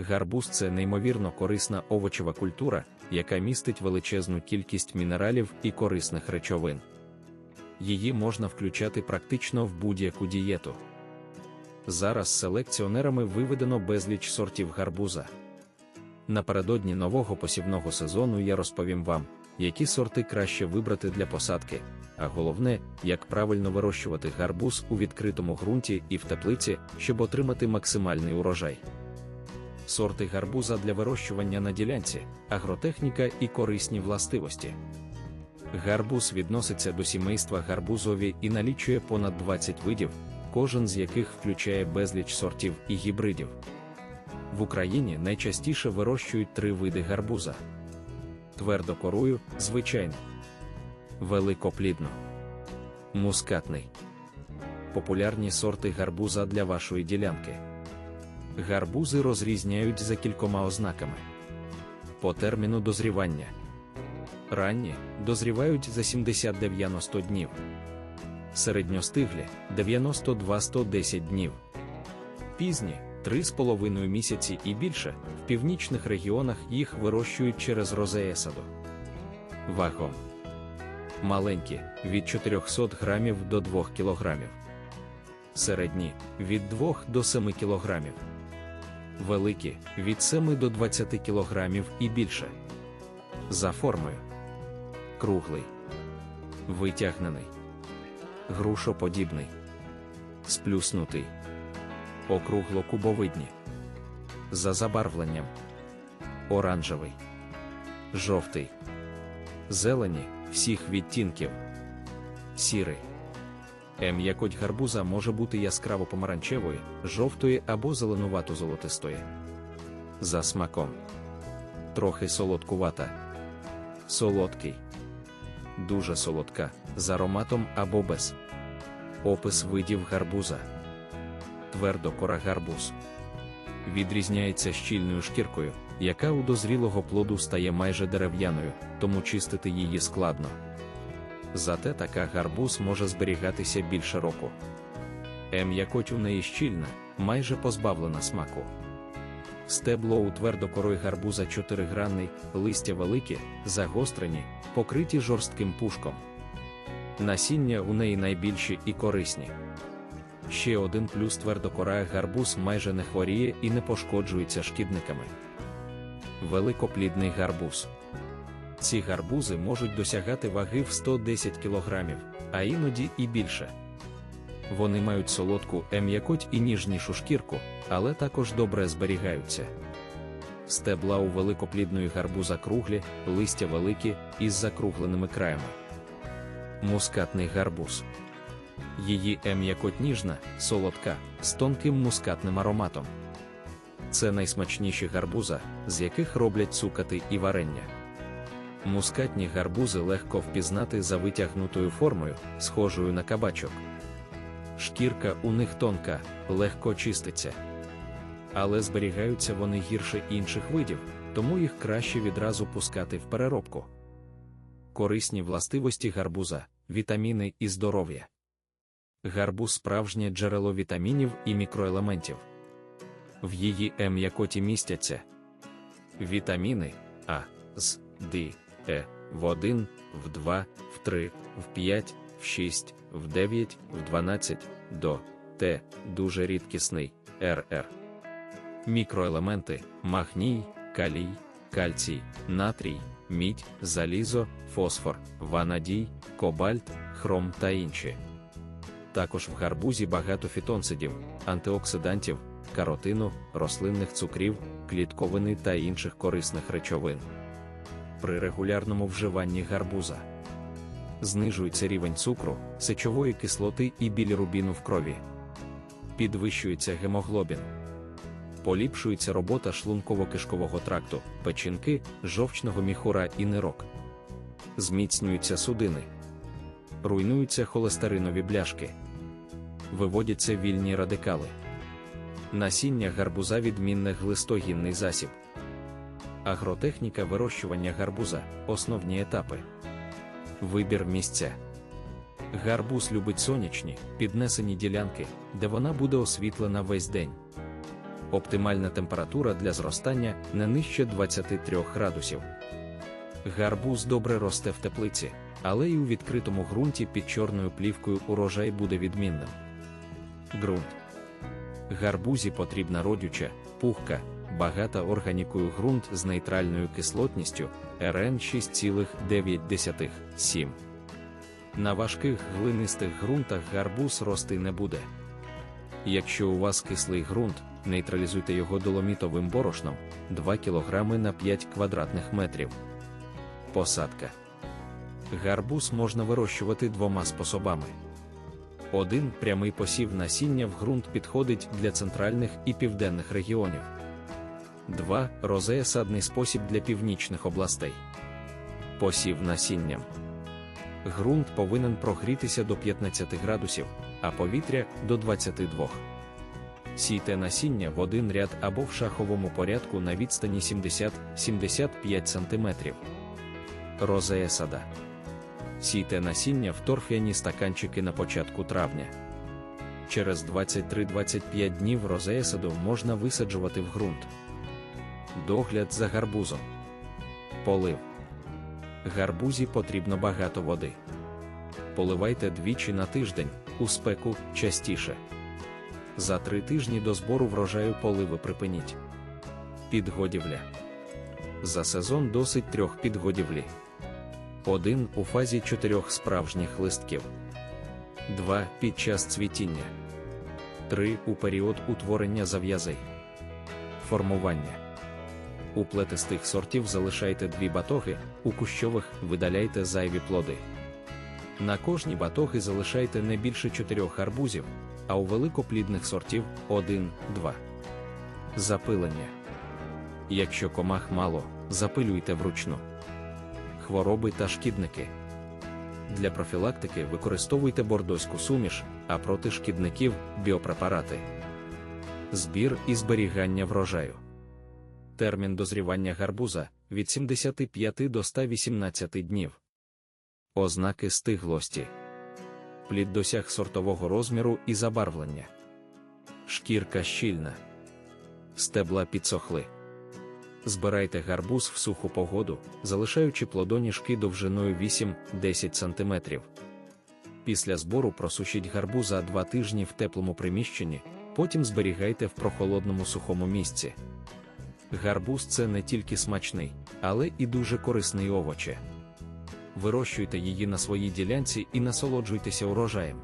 Гарбуз це неймовірно корисна овочева культура, яка містить величезну кількість мінералів і корисних речовин. Її можна включати практично в будь-яку дієту. Зараз селекціонерами виведено безліч сортів гарбуза. Напередодні нового посівного сезону я розповім вам, які сорти краще вибрати для посадки, а головне, як правильно вирощувати гарбуз у відкритому ґрунті і в теплиці, щоб отримати максимальний урожай. Сорти гарбуза для вирощування на ділянці, агротехніка і корисні властивості. Гарбуз відноситься до сімейства гарбузові і налічує понад 20 видів, кожен з яких включає безліч сортів і гібридів. В Україні найчастіше вирощують три види гарбуза: твердокорую, звичайно, великоплідно, мускатний. Популярні сорти гарбуза для вашої ділянки. Гарбузи розрізняють за кількома ознаками. По терміну дозрівання. Ранні дозрівають за 70-90 днів. Середньостиглі 92-110 днів. Пізні 3,5 місяці і більше. В північних регіонах їх вирощують через розеесаду. Вагом. Маленькі від 400 грамів до 2 кілограмів. Середні від 2 до 7 кілограмів. Великі від 7 до 20 кілограмів і більше. За формою. Круглий. Витягнений. Грушоподібний. Сплюснутий. Округло-кубовидні. За забарвленням. Оранжевий. Жовтий. Зелені всіх відтінків. Сірий. М'якоть гарбуза може бути яскраво помаранчевої, жовтої або зеленувато-золотистої. За смаком. Трохи солодкувата. Солодкий. Дуже солодка, з ароматом або без. Опис видів гарбуза. Твердокора гарбуз. Відрізняється щільною шкіркою, яка у дозрілого плоду стає майже дерев'яною, тому чистити її складно. Зате така гарбуз може зберігатися більше року. М'якоть у неї щільна, майже позбавлена смаку. Стебло у твердокорой гарбуза чотиригранний, листя великі, загострені, покриті жорстким пушком. Насіння у неї найбільші і корисні. Ще один плюс твердокора гарбуз майже не хворіє і не пошкоджується шкідниками. Великоплідний гарбуз. Ці гарбузи можуть досягати ваги в 110 кг, а іноді і більше. Вони мають солодку ем'якоть і ніжнішу шкірку, але також добре зберігаються. Стебла у великоплідної гарбуза круглі, листя великі із закругленими краями. Мускатний гарбуз. Її ем'якоть ніжна, солодка, з тонким мускатним ароматом. Це найсмачніші гарбуза, з яких роблять цукати і варення. Мускатні гарбузи легко впізнати за витягнутою формою, схожою на кабачок. Шкірка у них тонка, легко чиститься. Але зберігаються вони гірше інших видів, тому їх краще відразу пускати в переробку. Корисні властивості гарбуза, вітаміни і здоров'я. Гарбуз справжнє джерело вітамінів і мікроелементів. В її м'якоті містяться вітаміни А, З, Д, Е в 1, в 2, в 3, в 5, в 6, в 9, в 12, до Т, дуже рідкісний РР. Мікроелементи магній, калій, кальцій, натрій, мідь, залізо, фосфор, ванадій, кобальт, хром та інші. Також в гарбузі багато фітонцидів, антиоксидантів, каротину, рослинних цукрів, клітковини та інших корисних речовин. При регулярному вживанні гарбуза. Знижується рівень цукру, сечової кислоти і білірубіну в крові, підвищується гемоглобін, поліпшується робота шлунково-кишкового тракту, печінки, жовчного міхура і нирок, зміцнюються судини, руйнуються холестеринові бляшки, виводяться вільні радикали. Насіння гарбуза відмінне глистогінний засіб. Агротехніка вирощування гарбуза основні етапи. Вибір місця. Гарбуз любить сонячні, піднесені ділянки, де вона буде освітлена весь день. Оптимальна температура для зростання не нижче 23 градусів. Гарбуз добре росте в теплиці, але й у відкритому ґрунті під чорною плівкою урожай буде відмінним. Ґрунт. Гарбузі потрібна родюча, пухка, багата органікою ґрунт з нейтральною кислотністю РН 6,9 7. На важких глинистих ґрунтах гарбуз рости не буде. Якщо у вас кислий ґрунт, нейтралізуйте його доломітовим борошном 2 кг на 5 квадратних метрів. Посадка. Гарбуз можна вирощувати двома способами. Один прямий посів насіння в ґрунт підходить для центральних і південних регіонів. 2. Розея садний спосіб для північних областей. Посів насінням. Ґрунт повинен прогрітися до 15 градусів, а повітря до 22. Сійте насіння в один ряд або в шаховому порядку на відстані 70-75 см. Розея сада. Сійте насіння в торф'яні стаканчики на початку травня. Через 23-25 днів розея саду можна висаджувати в ґрунт. Догляд за гарбузом. Полив. Гарбузі потрібно багато води. Поливайте двічі на тиждень, у спеку частіше. За три тижні до збору врожаю поливи припиніть. Підгодівля. За сезон досить трьох підгодівлі. 1 у фазі чотирьох справжніх листків. 2 під час цвітіння. 3 у період утворення зав'язей. Формування. У плетистих сортів залишайте дві батоги, у кущових видаляйте зайві плоди. На кожні батоги залишайте не більше чотирьох арбузів, а у великоплідних сортів 1-2. Запилення. Якщо комах мало, запилюйте вручну. Хвороби та шкідники. Для профілактики використовуйте бордоську суміш, а проти шкідників біопрепарати. Збір і зберігання врожаю. Термін дозрівання гарбуза від 75 до 118 днів. Ознаки стиглості. Плід досяг сортового розміру і забарвлення. Шкірка щільна. Стебла підсохли. Збирайте гарбуз в суху погоду, залишаючи плодоніжки довжиною 8-10 см. Після збору просушіть гарбуза 2 тижні в теплому приміщенні, потім зберігайте в прохолодному сухому місці. Гарбуз це не тільки смачний, але і дуже корисний овоче. Вирощуйте її на своїй ділянці і насолоджуйтеся урожаєм.